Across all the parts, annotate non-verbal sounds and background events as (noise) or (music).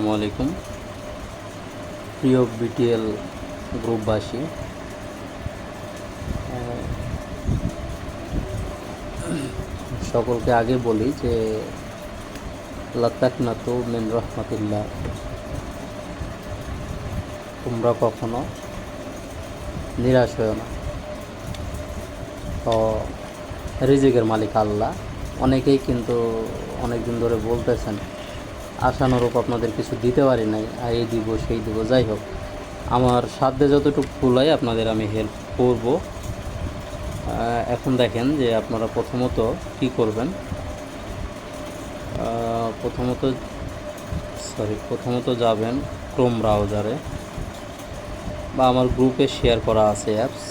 আসসালামু আলাইকুম। প্রিয় বিটিএল গ্রুপবাসী সকলকে আগে বলি যে লাতাক না তো মেন রহমাতিল্লাহ। তোমরা কখনো নিরাশ হয়েও না। তো রিজিকের মালিক আল্লাহ। অনেকেই কিন্তু অনেক দিন ধরে বলতেছেন আশানুরূপ আপনাদের কিছু দিতে পারি নাই, আর এই দিব, সেই দিব, যাই হোক। আমার সাধ্যে যতটুকু ফুলাই আপনাদের আমি হেল্প করব। এখন দেখেন যে আপনারা প্রথমত কি করবেন? প্রথমত সরি প্রথমত যাবেন ক্রোম ব্রাউজারে বা আমার গ্রুপে শেয়ার করা আছে অ্যাপস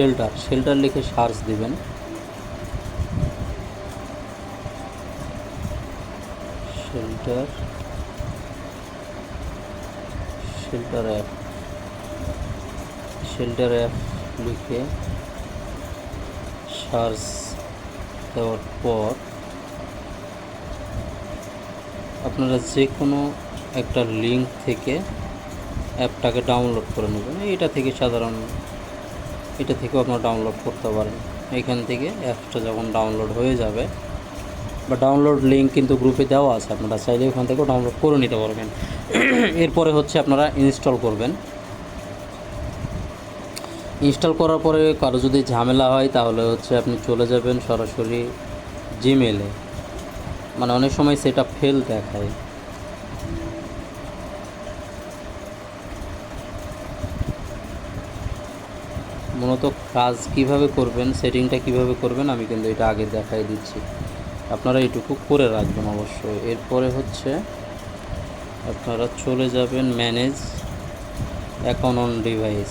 শেল্টার শেল্টার লিখে সার্চ দিবেন। Shelter shelter app shelter app লিখে সার্চ দেওয়ার পর আপনারা যে কোনো একটা লিঙ্ক থেকে অ্যাপটাকে ডাউনলোড করে নেবেন। এটা থেকে সাধারণ এটা থেকেও আপনারা ডাউনলোড করতে পারেন। এখান থেকে অ্যাপসটা যখন ডাউনলোড হয়ে যাবে, বা ডাউনলোড লিঙ্ক কিন্তু গ্রুপে দেওয়া আছে, আপনারা চাইলে ওখান থেকেও ডাউনলোড করে নিতে পারবেন। (clears throat) এরপরে হচ্ছে আপনারা ইনস্টল করবেন। ইনস্টল করার পরে কারও যদি ঝামেলা হয়, তাহলে হচ্ছে আপনি চলে যাবেন সরাসরি জিমেলে মানে অনেক সময় সেটা ফেল দেখায়। মূলত কাজ কীভাবে করবেন সেটিংটা কীভাবে করবেন, আমি কিন্তু এটা আগে দেখাই দিচ্ছি। আপনারা এইটুকু করে রাখবেন অবশ্যই। এরপরে হচ্ছে আপনারা চলে যাবেন ম্যানেজ অ্যাকাউন্ট অন ডিভাইস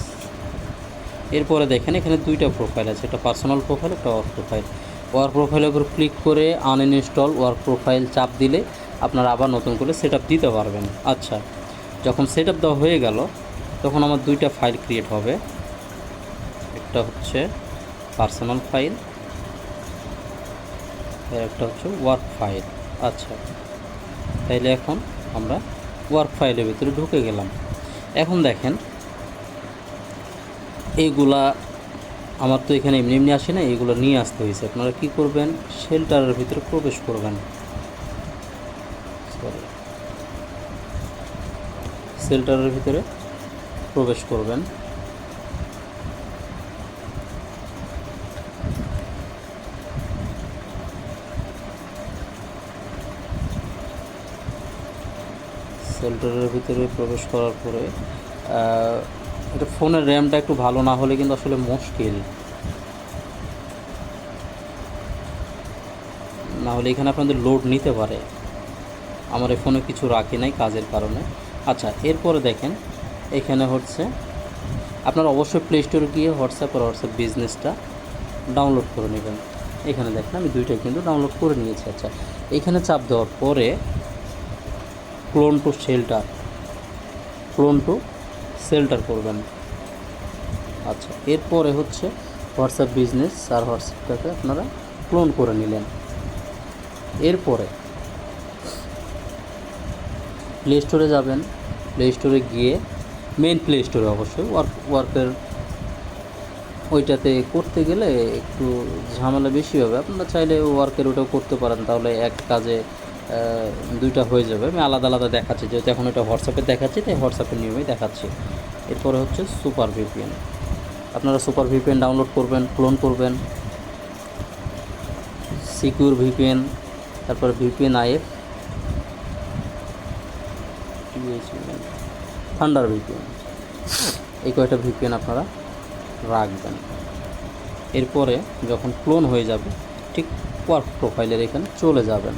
এরপরে দেখেন এখানে দুইটা প্রোফাইল আছে, একটা পার্সোনাল প্রোফাইল একটা ওয়ার্ক প্রোফাইল ওয়ার্ক প্রোফাইলের উপর ক্লিক করে আনইনস্টল ওয়ার্ক প্রোফাইল চাপ দিলে আপনারা আবার নতুন করে সেট দিতে পারবেন। আচ্ছা যখন সেট দেওয়া হয়ে গেল, তখন আমার দুইটা ফাইল ক্রিয়েট হবে। একটা হচ্ছে পার্সোনাল ফাইল আর একটা হচ্ছে ওয়ার্ক ফাইল আচ্ছা তাইলে এখন আমরা ওয়ার্ক ফাইলের ভিতরে ঢুকে গেলাম। এখন দেখেন, এইগুলা আমার তো এখানে এমনি এমনি আসে না, এইগুলো নিয়ে আসতে হয়েছে আপনারা কি করবেন? শেল্টারের ভিতরে প্রবেশ করবেন। সরি শেল্টারের ভিতরে প্রবেশ করবেন। শেল্টারের ভিতরে প্রবেশ করার পরে এটা ফোনের র্যামটা একটু ভালো না হলে কিন্তু আসলে মুশকিল। না হলে এখানে আপনাদের লোড নিতে পারে। আমার এই ফোনে কিছু রাখি নাই কাজের কারণে। আচ্ছা এরপরে দেখেন, এখানে হচ্ছে আপনারা অবশ্যই প্লে স্টোরে গিয়ে হোয়াটসঅ্যাপ আর হোয়াটসঅ্যাপ বিজনেসটা ডাউনলোড করে নেবেন। এখানে দেখেন, আমি দুইটাই কিন্তু ডাউনলোড করে নিয়েছি। আচ্ছা এখানে চাপ দেওয়ার পরে clone to shelter clone to shelter করবেন। আচ্ছা এরপরে হচ্ছে হোয়াটসঅ্যাপ বিজনেস আর হোয়াটসঅ্যাপটাকে আপনারা ক্লোন করে নিলেন। এরপরে প্লে স্টোরে যাবেন। প্লে স্টোরে গিয়ে মেন প্লে স্টোরে অবশ্যই ওয়ার্ক ওয়ার্কের ওইটাতে করতে গেলে একটু ঝামেলা বেশি হবে। আপনারা চাইলে ওয়ার্কের ওটাও করতে পারেন। তাহলে এক কাজে দুইটা হয়ে যাবে। আমি আলাদা আলাদা দেখাচ্ছি, যেহেতু এখন এটা হোয়াটসঅ্যাপে দেখাচ্ছি, তাই হোয়াটসঅ্যাপের নিয়মেই দেখাচ্ছি। এরপরে হচ্ছে সুপার ভিপিএন আপনারা সুপার ভিপিএন ডাউনলোড করবেন ক্লোন করবেন। সিকিউর ভিপিএন তারপর ভিপিএন আইএফ থান্ডার ভিপিএন এই কয়টা ভিপিএন আপনারা রাখবেন। এরপরে যখন ক্লোন হয়ে যাবে, ঠিক ওয়ার্ক প্রোফাইলের এখানে চলে যাবেন।